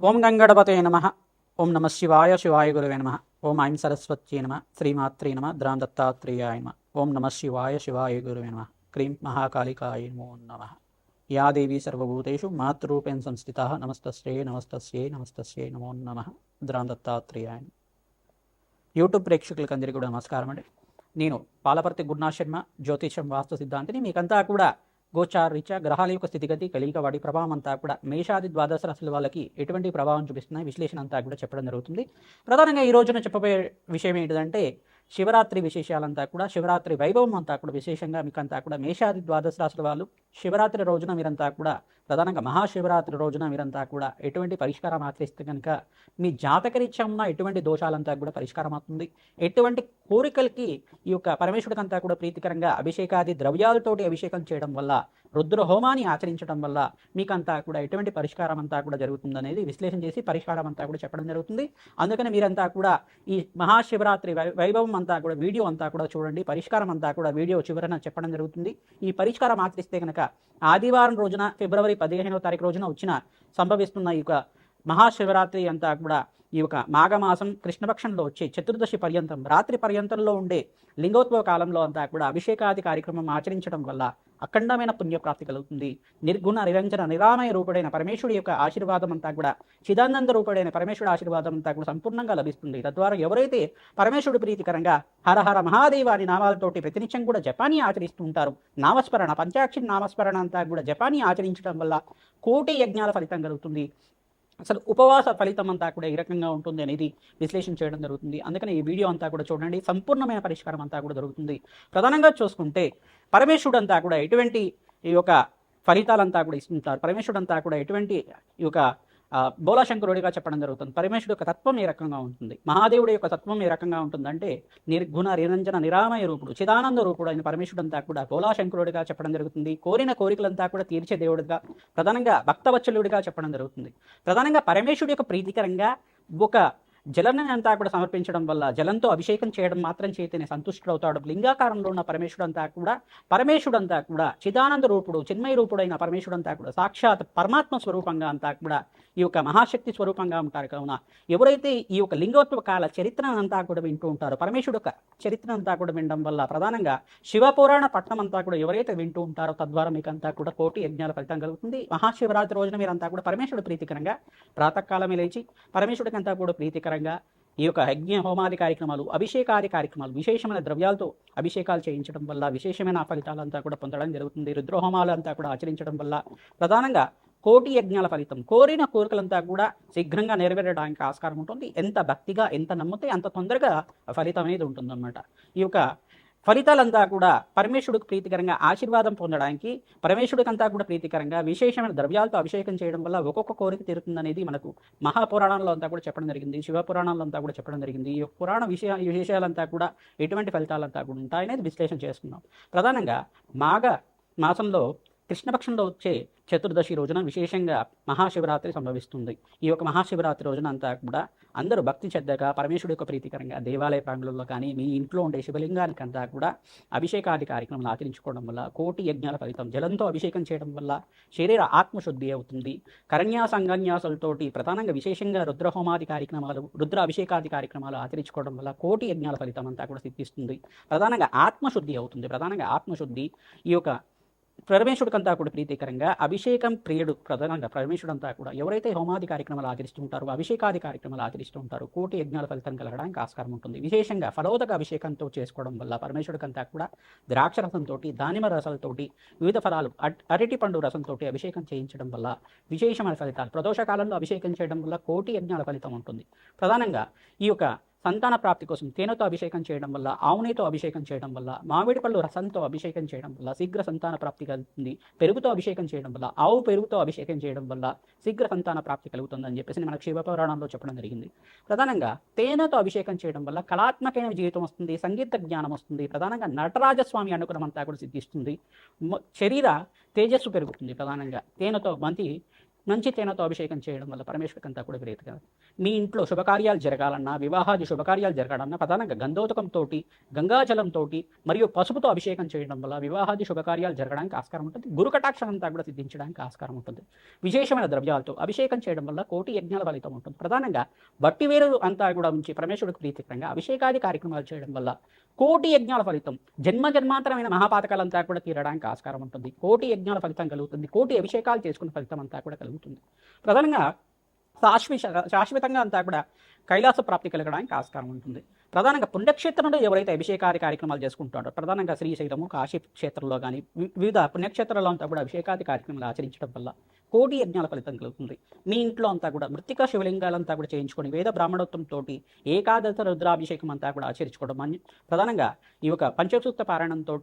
ఓం గంగడపతే నమ. ఓం నమ శివాయ శివాయ గురువే నమ. ఓం ఐం సరస్వత్యే నమ. శ్రీమాత్రే నమ. ద్రాం దత్తాత్రేయాయ నమ. ఓం నమ శివాయ శివాయ గురువే నమ. క్రీం మహాకాళికాయ నమో నమ. యా దేవీ సర్వభూతేషు మాతృరూపేణ సంస్థిత. నమస్తస్యై నమస్తస్యే నమస్తస్యే నమో నమ. ద్రాం దత్తాత్రేయాయ యూట్యూబ్ ప్రేక్షకులకు అందరికీ కూడా నమస్కారం అండి. నేను పాలపర్తి గురునాథ్ శర్మ జ్యోతిషం వాస్తు సిద్ధాంతిని మీకంతా కూడా గోచార్ రీత్యా గ్రహాల యొక్క స్థితిగతి కలిగిక వాటి ప్రభావం అంతా కూడా మేషాది ద్వాదశ రాశుల వాళ్ళకి ఎటువంటి ప్రభావం చూపిస్తున్నాయి? విశ్లేషణ అంతా కూడా చెప్పడం జరుగుతుంది. ప్రధానంగా ఈ రోజున చెప్పబోయే విషయం ఏంటంటే శివరాత్రి విశేషాలంతా కూడా శివరాత్రి వైభవం అంతా కూడా విశేషంగా మీకంతా కూడా మేషాది ద్వాదశ రాశుల వాళ్ళు శివరాత్రి రోజున మీరంతా కూడా ప్రధానంగా మహాశివరాత్రి రోజున మీరంతా కూడా ఎటువంటి పరిష్కారం ఆచరిస్తే కనుక మీ జాతకరీత్యా ఉన్న ఎటువంటి దోషాలంతా కూడా పరిష్కారం అవుతుంది. ఎటువంటి కోరికలకి ఈ యొక్క పరమేశ్వరుడికంతా కూడా ప్రీతికరంగా అభిషేకాది ద్రవ్యాలతోటి అభిషేకం చేయడం వల్ల రుద్ర హోమాన్ని ఆచరించడం వల్ల మీకంతా కూడా ఎటువంటి పరిష్కారం అంతా కూడా జరుగుతుందనేది విశ్లేషణ చేసి పరిష్కారం అంతా కూడా చెప్పడం జరుగుతుంది. అందుకని మీరంతా కూడా ఈ మహాశివరాత్రి వై- వైభవం అంతా కూడా వీడియో అంతా కూడా చూడండి. పరిష్కారం అంతా కూడా వీడియో చివరన చెప్పడం జరుగుతుంది. ఈ పరిష్కారం ఆచరిస్తే కనుక ఆదివారం రోజున ఫిబ్రవరి పదిహేనవ తారీఖు రోజున వచ్చిన సంభవిస్తున్న ఈ యొక్క మహాశివరాత్రి అంతా కూడా ఈ యొక్క మాఘమాసం కృష్ణపక్షంలో వచ్చే చతుర్దశి పర్యంతం రాత్రి పర్యంతంలో ఉండే లింగోత్వ కాలంలో అంతా కూడా అభిషేకాది కార్యక్రమం ఆచరించడం వల్ల అఖండమైన పుణ్యప్రాప్తి కలుగుతుంది. నిర్గుణ నిరంజన నిరామయ రూపుడైన పరమేశ్వరుడి యొక్క ఆశీర్వాదం అంతా కూడా చిదానంద రూపుడైన పరమేశ్వరుడు ఆశీర్వాదం అంతా కూడా సంపూర్ణంగా లభిస్తుంది. తద్వారా ఎవరైతే పరమేశ్వరుడు ప్రీతికరంగా హర హర మహాదేవ అని నామాలతోటి ప్రతినిత్యం కూడా జపానీ ఆచరిస్తూ ఉంటారు నామస్మరణ పంచాక్షి నామస్మరణ అంతా కూడా జపానీ ఆచరించడం వల్ల కోటి యజ్ఞాల ఫలితం కలుగుతుంది. అసలు ఉపవాస ఫలితం అంతా కూడా ఏ రకంగా ఉంటుంది అనేది విశ్లేషణ చేయడం జరుగుతుంది. అందుకని ఈ వీడియో అంతా కూడా చూడండి. సంపూర్ణమైన పరిష్కారం అంతా కూడా దొరుకుతుంది. ప్రధానంగా చూసుకుంటే పరమేశ్వరుడు అంతా కూడా ఎటువంటి ఈ యొక్క ఫలితాలంతా కూడా ఇస్తుంటారు. పరమేశ్వరుడు అంతా కూడా ఎటువంటి ఈ యొక్క బోలాశంకరుడిగా చెప్పడం జరుగుతుంది. పరమేశ్వరుడు యొక్క తత్వం ఏ రకంగా ఉంటుంది? మహాదేవుడి యొక్క తత్వం ఏ రకంగా ఉంటుందంటే నిర్గుణ నిరంజన నిరామయ రూపుడు చిదానంద రూపుడు అయిన పరమేశ్వరుడు అంతా కూడా బోలాశంకరుడిగా చెప్పడం జరుగుతుంది. కోరిన కోరికలంతా కూడా తీర్చే దేవుడిగా ప్రధానంగా భక్తవత్సలుడిగా చెప్పడం జరుగుతుంది. ప్రధానంగా పరమేశ్వరుడు యొక్క ప్రీతికరంగా ఒక జలాన్ని అంతా కూడా సమర్పించడం వల్ల జలంతో అభిషేకం చేయడం మాత్రం చేతనే సంతుష్టుడవుతాడు. లింగాకారంలో ఉన్న పరమేశ్వరుడు అంతా కూడా పరమేశ్వరుడు అంతా కూడా చిదానంద రూపుడు చిన్మయ రూపుడైన పరమేశ్వరుడు అంతా కూడా సాక్షాత్ పరమాత్మ స్వరూపంగా అంతా కూడా ఈ యొక్క మహాశక్తి స్వరూపంగా ఉంటారు. కావున ఎవరైతే ఈ యొక్క లింగోత్వ కాల చరిత్రను అంతా కూడా వింటూ ఉంటారో పరమేశ్వరుడు యొక్క చరిత్ర అంతా కూడా వినడం వల్ల ప్రధానంగా శివపురాణ పట్టణం అంతా కూడా ఎవరైతే వింటూ ఉంటారో తద్వారా మీకు అంతా కూడా కోటి యజ్ఞాల ఫలితం కలుగుతుంది. మహాశివరాత్రి రోజున మీరంతా కూడా పరమేశ్వరుడు ప్రీతికరంగా ప్రాతకాలమే లేచి పరమేశ్వరుడికి అంతా కూడా ప్రీతికరంగా ఈ యొక్క యజ్ఞ హోమాది కార్యక్రమాలు అభిషేకాది కార్యక్రమాలు విశేషమైన ద్రవ్యాలతో అభిషేకాలు చేయించడం వల్ల విశేషమైన ఫలితాలంతా కూడా పొందడం జరుగుతుంది. రుద్రహోమాలు అంతా కూడా ఆచరించడం వల్ల ప్రధానంగా కోటి యజ్ఞాల ఫలితం కోరిన కోరికలంతా కూడా శీఘ్రంగా నెరవేరడానికి ఆస్కారం ఉంటుంది. ఎంత భక్తిగా ఎంత నమ్మితే అంత తొందరగా ఫలితం అనేది ఉంటుందన్నమాట. ఈ యొక్క ఫలితాలంతా కూడా పరమేశ్వరుడికి ప్రీతికరంగా ఆశీర్వాదం పొందడానికి పరమేశ్వరుడికంతా కూడా ప్రీతికరంగా విశేషమైన ద్రవ్యాలతో అభిషేకం చేయడం వల్ల ఒక్కొక్క కోరిక తీరుతుందనేది మనకు మహాపురాణంలో అంతా కూడా చెప్పడం జరిగింది. శివపురాణంలో అంతా కూడా చెప్పడం జరిగింది. ఈ పురాణ విషయ ఈ విశేషాలంతా కూడా ఎటువంటి ఫలితాలంతా కూడా ఉంటాయనేది విశ్లేషణ చేసుకున్నాం. ప్రధానంగా మాఘ మాసంలో కృష్ణపక్షంలో వచ్చే చతుర్దశి రోజున విశేషంగా మహాశివరాత్రి సంభవిస్తుంది. ఈ యొక్క మహాశివరాత్రి రోజున అంతా కూడా అందరూ భక్తి శ్రద్ధగా పరమేశ్వరుడు యొక్క ప్రీతికరంగా దేవాలయ ప్రాంగణంలో కానీ మీ ఇంట్లో ఉండే శివలింగానికి అంతా కూడా అభిషేకాది కార్యక్రమాలు ఆచరించుకోవడం వల్ల కోటి యజ్ఞాల ఫలితం జలంతో అభిషేకం చేయడం వల్ల శరీర ఆత్మశుద్ధి అవుతుంది. కరణ్యాస అంగన్యాసాలతోటి ప్రధానంగా విశేషంగా రుద్రహోమాది కార్యక్రమాలు రుద్ర అభిషేకాది కార్యక్రమాలు ఆచరించుకోవడం వల్ల కోటి యజ్ఞాల ఫలితం అంతా కూడా సిద్ధిస్తుంది. ప్రధానంగా ఆత్మశుద్ధి అవుతుంది. ప్రధానంగా ఆత్మశుద్ధి ఈ యొక్క పరమేశ్వరుడికంతా కూడా ప్రీతికరంగా అభిషేకం ప్రియుడు ప్రధానంగా పరమేశ్వరుడంతా కూడా ఎవరైతే హోమాది కార్యక్రమాలు ఆచరిస్తూ ఉంటారో అభిషేకాది కార్యక్రమాలు ఆచరిస్తూ ఉంటారో కోటి యజ్ఞాల ఫలితం కలగడానికి ఆస్కారం ఉంటుంది. విశేషంగా ఫలోదక అభిషేకంతో చేసుకోవడం వల్ల పరమేశ్వరుడికంతా కూడా ద్రాక్ష రసంతో దానిమ రసాలతోటి వివిధ ఫలాలు అరటి పండు రసంతో అభిషేకం చేయించడం వల్ల విశేషమైన ఫలితాలు ప్రదోష కాలంలో అభిషేకం చేయడం వల్ల కోటి యజ్ఞాల ఫలితం ఉంటుంది. ప్రధానంగా ఈ యొక్క సంతాన ప్రాప్తి కోసం తేనెతో అభిషేకం చేయడం వల్ల ఆవునేతో అభిషేకం చేయడం వల్ల మామిడి పళ్ళు రసంతో అభిషేకం చేయడం వల్ల శీఘ్ర సంతాన ప్రాప్తి కలుగుతుంది. పెరుగుతో అభిషేకం చేయడం వల్ల ఆవు పెరుగుతో అభిషేకం చేయడం వల్ల శీఘ్ర సంతాన ప్రాప్తి కలుగుతుందని చెప్పేసి మనకు శివపురాణంలో చెప్పడం జరిగింది. ప్రధానంగా తేనెతో అభిషేకం చేయడం వల్ల కళాత్మకమైన జీవితం వస్తుంది సంగీత జ్ఞానం వస్తుంది ప్రధానంగా నటరాజస్వామి అనుగ్రహం అంతా కూడా సిద్ధిస్తుంది. శరీర తేజస్సు పెరుగుతుంది ప్రధానంగా. తేనెతో మంచి మంచి తేనెతో అభిషేకం చేయడం వల్ల పరమేశ్వరికి అంతా కూడా కదా మీ ఇంట్లో శుభకార్యాలు జరగాలన్నా వివాహాది శుభకార్యాలు జరగాలన్నా ప్రధానంగా గంధోదకంతో గంగాజలంతో మరియు పసుపుతో అభిషేకం చేయడం వల్ల వివాహాది శుభకార్యాలు జరగడానికి ఆస్కారం ఉంటుంది. గురు కటాక్షం అంతా కూడా సిద్ధించడానికి ఆస్కారం ఉంటుంది. విశేషమైన ద్రవ్యాలతో అభిషేకం చేయడం వల్ల కోటి యజ్ఞాల ఫలితం ఉంటుంది. ప్రధానంగా బట్టివేరు అంతా కూడా ఉంచి పరమేశ్వరుడికి ప్రీతికరంగా అభిషేకాది కార్యక్రమాలు చేయడం వల్ల కోటి యజ్ఞాల ఫలితం జన్మ జన్మాంతరమైన మహాపాతకాలంతా కూడా తీరడానికి ఆస్కారం ఉంటుంది. కోటి యజ్ఞాల ఫలితం కలుగుతుంది. కోటి అభిషేకాలు చేసుకున్న ఫలితం అంతా కూడా కలుగుతుంది. ప్రధానంగా శాశ్వత శాశ్వతంగా అంతా కూడా కైలాస ప్రాప్తి కలగడానికి ఆస్కారం ఉంటుంది. ప్రధానంగా పుణ్యక్షేత్రంలో ఎవరైతే అభిషేకాది కార్యక్రమాలు చేసుకుంటారో ప్రధానంగా శ్రీశైలము కాశీ క్షేత్రంలో కానీ వివిధ పుణ్యక్షేత్రాల్లో అంతా కూడా అభిషేకాది కార్యక్రమాలు ఆచరించడం వల్ల కోటి యజ్ఞాల ఫలితం కలుగుతుంది. మీ ఇంట్లో అంతా కూడా మృతిక శివలింగాలంతా కూడా చేయించుకొని వేద బ్రాహ్మణోత్వంతో ఏకాదశ రుద్రాభిషేకం అంతా కూడా ఆచరించుకోవడం అన్ని- ప్రధానంగా ఈ యొక్క పంచసూక్త పారాయణంతో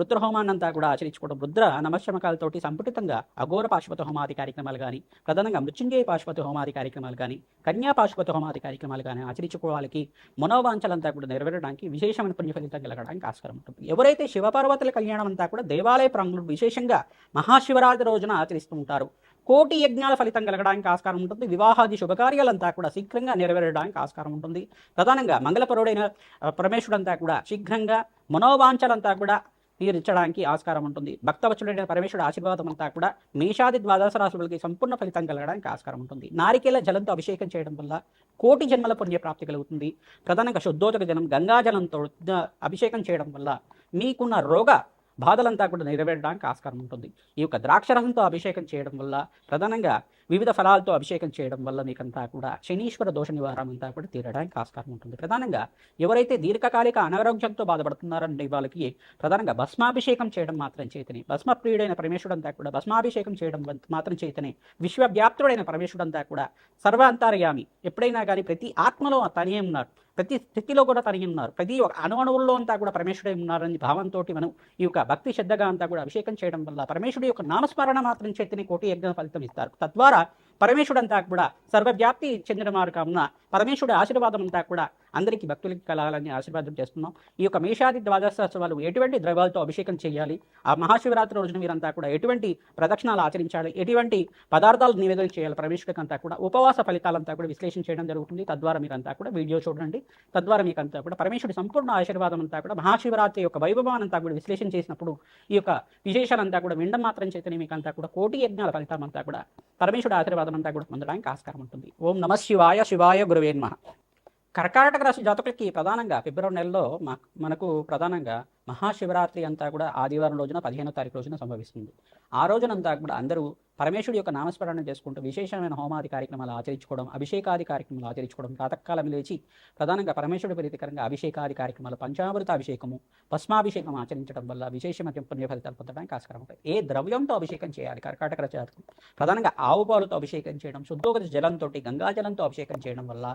రుద్రహోమాన్ని కూడా ఆచరించుకోవడం రుద్ర నమశమకాలతోటి సంపుటితంగా అఘోర పాశుపత హోమాది కార్యక్రమాలు కానీ ప్రధానంగా మృత్యుంజయ పాశుపత హోమాది కార్యక్రమాలు కానీ కన్యా పాశుపత హోమాది కార్యక్రమాలు కానీ ఆచరించుకోవాలకి మనోవాంఛలంతా కూడా నెరవేరడానికి విశేషమైన పుణ్య ఫలితం కలగడానికి ఆస్కారం ఉంటుంది. ఎవరైతే శివపార్వతుల కళ్యాణం అంతా కూడా దేవాలయ ప్రాంగణంలో విశేషంగా మహాశివరాత్రి రోజున ఆచరిస్తూ ఉంటారు కోటి యజ్ఞాల ఫలితం కలగడానికి ఆస్కారం ఉంటుంది వివాహాది శుభకార్యాలంతా కూడా శీఘ్రంగా నెరవేరడానికి ఆస్కారం ఉంటుంది. ప్రధానంగా మంగళపరుడైన పరమేశ్వరుడంతా కూడా శీఘ్రంగా మనోవాంఛలంతా కూడా తీర్చడానికి ఆస్కారం ఉంటుంది. భక్తవచుడైన పరమేశ్వరుడు ఆశీర్వాదం అంతా కూడా మేషాది ద్వాదశ రాశులకి సంపూర్ణ ఫలితం కలగడానికి ఆస్కారం ఉంటుంది. నారికేల జలంతో అభిషేకం చేయడం వల్ల కోటి జన్మల పుణ్య ప్రాప్తి కలుగుతుంది. ప్రధానంగా శుద్ధోదక జలం గంగాజలంతో అభిషేకం చేయడం వల్ల మీకున్న రోగ బాధలంతా కూడా నెరవేరడానికి ఆస్కారం ఉంటుంది. ఈ యొక్క ద్రాక్షరసంతో అభిషేకం చేయడం వల్ల ప్రధానంగా వివిధ ఫలాలతో అభిషేకం చేయడం వల్ల మీకంతా కూడా శనీశ్వర దోష నివారణ అంతా కూడా తీరడానికి ఆస్కారం ఉంటుంది. ప్రధానంగా ఎవరైతే దీర్ఘకాలిక అనారోగ్యంతో బాధపడుతున్నారంటే వాళ్ళకి ప్రధానంగా భస్మాభిషేకం చేయడం మాత్రం చేతనే. భస్మప్రియుడైన పరమేశ్వరుడంతా కూడా భస్మాభిషేకం చేయడం మాత్రం చేతనే. విశ్వవ్యాప్తుడైన పరమేశ్వరుడంతా కూడా సర్వాంతర్యామి. ఎప్పుడైనా కానీ ప్రతి ఆత్మలో తనే ఉన్నారు. ప్రతి స్థితిలో కూడా తనిగి ఉన్నారు. ప్రతి ఒక అణువణువుల్లో అంతా కూడా పరమేశ్వరుడే ఉన్నారని భావంతో మనం ఈ యొక్క భక్తి శ్రద్ధగా అంతా కూడా అభిషేకం చేయడం వల్ల పరమేశ్వరుడు యొక్క నామస్మరణ మాత్రం చేతిని కోటి యజ్ఞ ఫలితం ఇస్తారు. తద్వారా పరమేశ్వరుడు అంతా కూడా సర్వవ్యాప్తి చెందిన వారు కావున పరమేశ్వరుడి ఆశీర్వాదం అంతా కూడా అందరికీ భక్తులకి కలాలని ఆశీర్వాదం చేస్తున్నాం. ఈ యొక్క మేషాది ద్వాదశోత్సవాలు ఎటువంటి ద్రవ్యాలతో అభిషేకం చేయాలి? ఆ మహాశివరాత్రి రోజున మీరంతా కూడా ఎటువంటి ప్రదక్షిణాలు ఆచరించాలి? ఎటువంటి పదార్థాలు నివేదన చేయాలి? పరమేశ్వరుడికి అంతా కూడా ఉపవాస ఫలితాలంతా కూడా విశ్లేషణ చేయడం జరుగుతుంది. తద్వారా మీరంతా కూడా వీడియో చూడండి. తద్వారా మీకు అంతా కూడా పరమేశ్వరుడి సంపూర్ణ ఆశీర్వాదం అంతా కూడా మహాశివరాత్రి యొక్క వైభవాన్ని అంతా కూడా విశ్లేషణ చేసినప్పుడు ఈ యొక్క విశేషాలంతా కూడా వినడం మాత్రం చేతనే మీకు అంతా కూడా కోటి యజ్ఞాల ఫలితం అంతా కూడా పరమేశ్వరుడు ఆశీర్వాదం అంతా కూడా పొందడానికి ఆస్కారం ఉంటుంది. ఓం నమ శివాయ శివాయ గురువే కర్కాటక రాశి జాతకులకి ప్రధానంగా ఫిబ్రవరి నెలలో మనకు ప్రధానంగా మహాశివరాత్రి అంతా కూడా ఆదివారం రోజున పదిహేనో తారీఖు రోజున సంభవిస్తుంది. ఆ రోజునంతా కూడా అందరూ పరమేశ్వరుడు యొక్క నామస్మరణ చేసుకుంటూ విశేషమైన హోమాది కార్యక్రమాలు ఆచరించుకోవడం అభిషేకాది కార్యక్రమాలు ఆచరించుకోవడం ప్రాతకాలం లేచి ప్రధానంగా పరమేశ్వరుడి ప్రీతికరంగా అభిషేకాది కార్యక్రమాలు పంచామృత అభిషేకము పస్మాభిషేకం ఆచరించడం వల్ల విశేషమైన పుణ్య ఫలితాలు పొందడానికి ఆస్కారం ఉంటాయి ఏ ద్రవ్యంతో అభిషేకం చేయాలి? కర్కాటక జాతకం ప్రధానంగా ఆవు పాలతో అభిషేకం చేయడం శుద్ధోగత జలంతో గంగాజలంతో అభిషేకం చేయడం వల్ల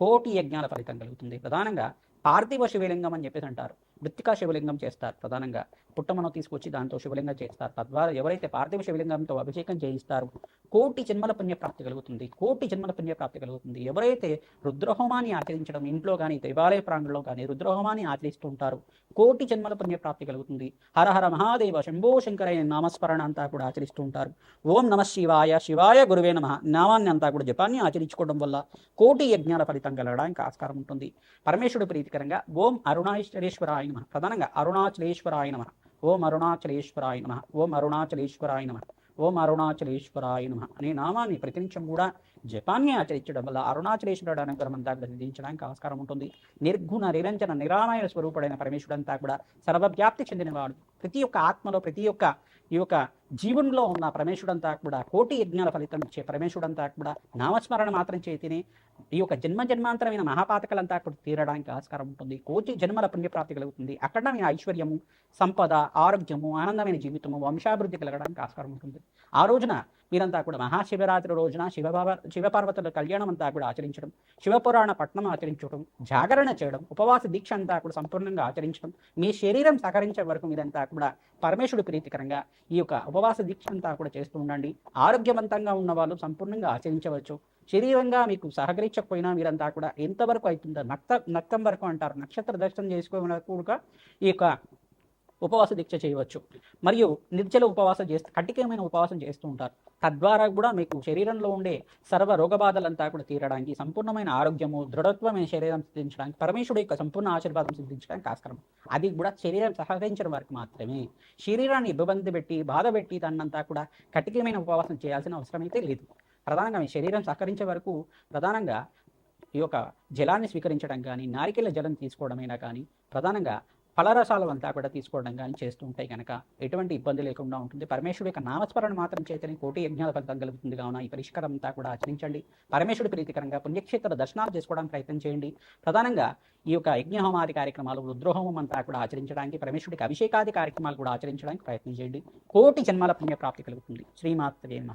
కోటి యజ్ఞాల ఫలితం కలుగుతుంది. ప్రధానంగా పార్థివ శివలింగం అని చెప్పేసి అంటారు. మృత్తికా శివలింగం చేస్తారు ప్రధానంగా. పుట్టమను తీసుకొచ్చి దాంతో శివలింగం చేస్తారు. తద్వారా ఎవరైతే పార్థివ శివలింగంతో అభిషేకం చేయిస్తారో కోటి జన్మల పుణ్య ప్రాప్తి కలుగుతుంది. కోటి జన్మల పుణ్య ప్రాప్తి కలుగుతుంది. ఎవరైతే రుద్రహోమాన్ని ఆచరించడం ఇంట్లో కానీ దేవాలయ ప్రాంగణంలో కానీ రుద్రహోమాన్ని ఆచరిస్తూ ఉంటారు కోటి జన్మల పుణ్య ప్రాప్తి కలుగుతుంది. హర హర మహాదేవ శంభో శంకరైన నామస్మరణ అంతా కూడా ఆచరిస్తూ ఉంటారు. ఓం నమ శివాయ శివాయ గురువే నమ నామాన్ని అంతా కూడా జపాన్ని ఆచరించుకోవడం వల్ల కోటి యజ్ఞాల ఫలితం కలగడానికి ఆస్కారం ఉంటుంది. పరమేశ్వరుడు ప్రీతికరంగా ఓం అరుణాచలేశ్వరాయ నమ. ప్రధానంగా అరుణాచలేశ్వరాయ నమ. ఓం అరుణాచలేశ్వరాయ నమ. ఓం అరుణాచలేశ్వరాయ నమ. ఓం అరుణాచలేశ్వరాయ నమ. అనే నామాన్ని ప్రతినిత్యం కూడా జపాన్ని ఆచరించడం వల్ల అరుణాచలేశ్వరుడు అనుగ్రహం అంతా కూడా సిద్ధించడానికి ఆస్కారం ఉంటుంది. నిర్గుణ నిరంజన నిరామయ స్వరూపుడైన పరమేశ్వరుడు అంతా కూడా సర్వవ్యాప్తి చెందినవాడు. ప్రతి ఒక్క ఆత్మలో ప్రతి ఒక్క ఈ యొక్క జీవనంలో ఉన్న పరమేశ్వరుడంతా కూడా కోటి యజ్ఞాల ఫలితం ఇచ్చే పరమేశ్వరుడంతా కూడా నామస్మరణ మాత్రం చేతినే ఈ యొక్క జన్మ జన్మాంతరమైన మహాపాతకలంతా కూడా తీరడానికి ఆస్కారం ఉంటుంది. కోటి జన్మల పుణ్యప్రాప్తి కలుగుతుంది. అఖండమైన ఐశ్వర్యము సంపద ఆరోగ్యము ఆనందమైన జీవితము వంశాభివృద్ధి కలగడానికి ఆస్కారం ఉంటుంది. ఆ రోజున మీరంతా కూడా మహాశివరాత్రి రోజున శివబాబా శివపార్వతుల కళ్యాణం అంతా కూడా ఆచరించడం శివపురాణ పట్నం ఆచరించడం జాగరణ చేయడం ఉపవాస దీక్ష అంతా కూడా సంపూర్ణంగా ఆచరించడం మీ శరీరం సహకరించే వరకు మీరంతా కూడా పరమేశ్వరుడు ప్రీతికరంగా ఈ యొక్క ఉపవాస దీక్ష అంతా కూడా చేస్తూ ఉండండి. ఆరోగ్యవంతంగా ఉన్న వాళ్ళు సంపూర్ణంగా ఆచరించవచ్చు. శరీరంగా మీకు సహకరించకపోయినా మీరంతా కూడా ఎంతవరకు అవుతుందో నక్త నక్తం వరకు అంటారు. నక్షత్ర దర్శనం చేసుకోవడం కూడా ఈ యొక్క ఉపవాస దీక్ష చేయవచ్చు. మరియు నిర్జల ఉపవాసం చేస్తూ కటికమైన ఉపవాసం చేస్తూ ఉంటారు. తద్వారా కూడా మీకు శరీరంలో ఉండే సర్వ రోగబాధలంతా కూడా తీరడానికి సంపూర్ణమైన ఆరోగ్యము దృఢత్వమైన శరీరం సిద్ధించడానికి పరమేశ్వరుడు యొక్క సంపూర్ణ ఆశీర్వాదం సిద్ధించడానికి ఆస్కారం. అది కూడా శరీరం సహకరించిన వరకు మాత్రమే. శరీరాన్ని ఇబ్బంది పెట్టి బాధ పెట్టి దాన్నంతా కూడా కటికమైన ఉపవాసం చేయాల్సిన అవసరం అయితే లేదు. ప్రధానంగా మీ శరీరం సహకరించే వరకు ప్రధానంగా ఈ యొక్క జలాన్ని స్వీకరించడం కానీ నారికేల జలం తీసుకోవడమైనా కానీ ప్రధానంగా ఫలరసాలు అంతా కూడా తీసుకోవడం కానీ చేస్తూ ఉంటాయి కనుక ఎటువంటి ఇబ్బంది లేకుండా ఉంటుంది. పరమేశ్వరుడు యొక్క నామస్మరణ మాత్రం చేతనే కోటి యజ్ఞాల ఫలితం కలుగుతుంది. కావున ఈ పరిష్కారం అంతా కూడా ఆచరించండి. పరమేశ్వరుడు ప్రీతికరంగా పుణ్యక్షేత్ర దర్శనాలు చేసుకోవడానికి ప్రయత్నం చేయండి. ప్రధానంగా ఈ యొక్క యజ్ఞహోమాది కార్యక్రమాలు రుద్రహోమం అంతా కూడా ఆచరించడానికి పరమేశ్వరుడికి అభిషేకాది కార్యక్రమాలు కూడా ఆచరించడానికి ప్రయత్నం చేయండి. కోటి జన్మాల పుణ్య ప్రాప్తి కలుగుతుంది శ్రీమాత్రేమ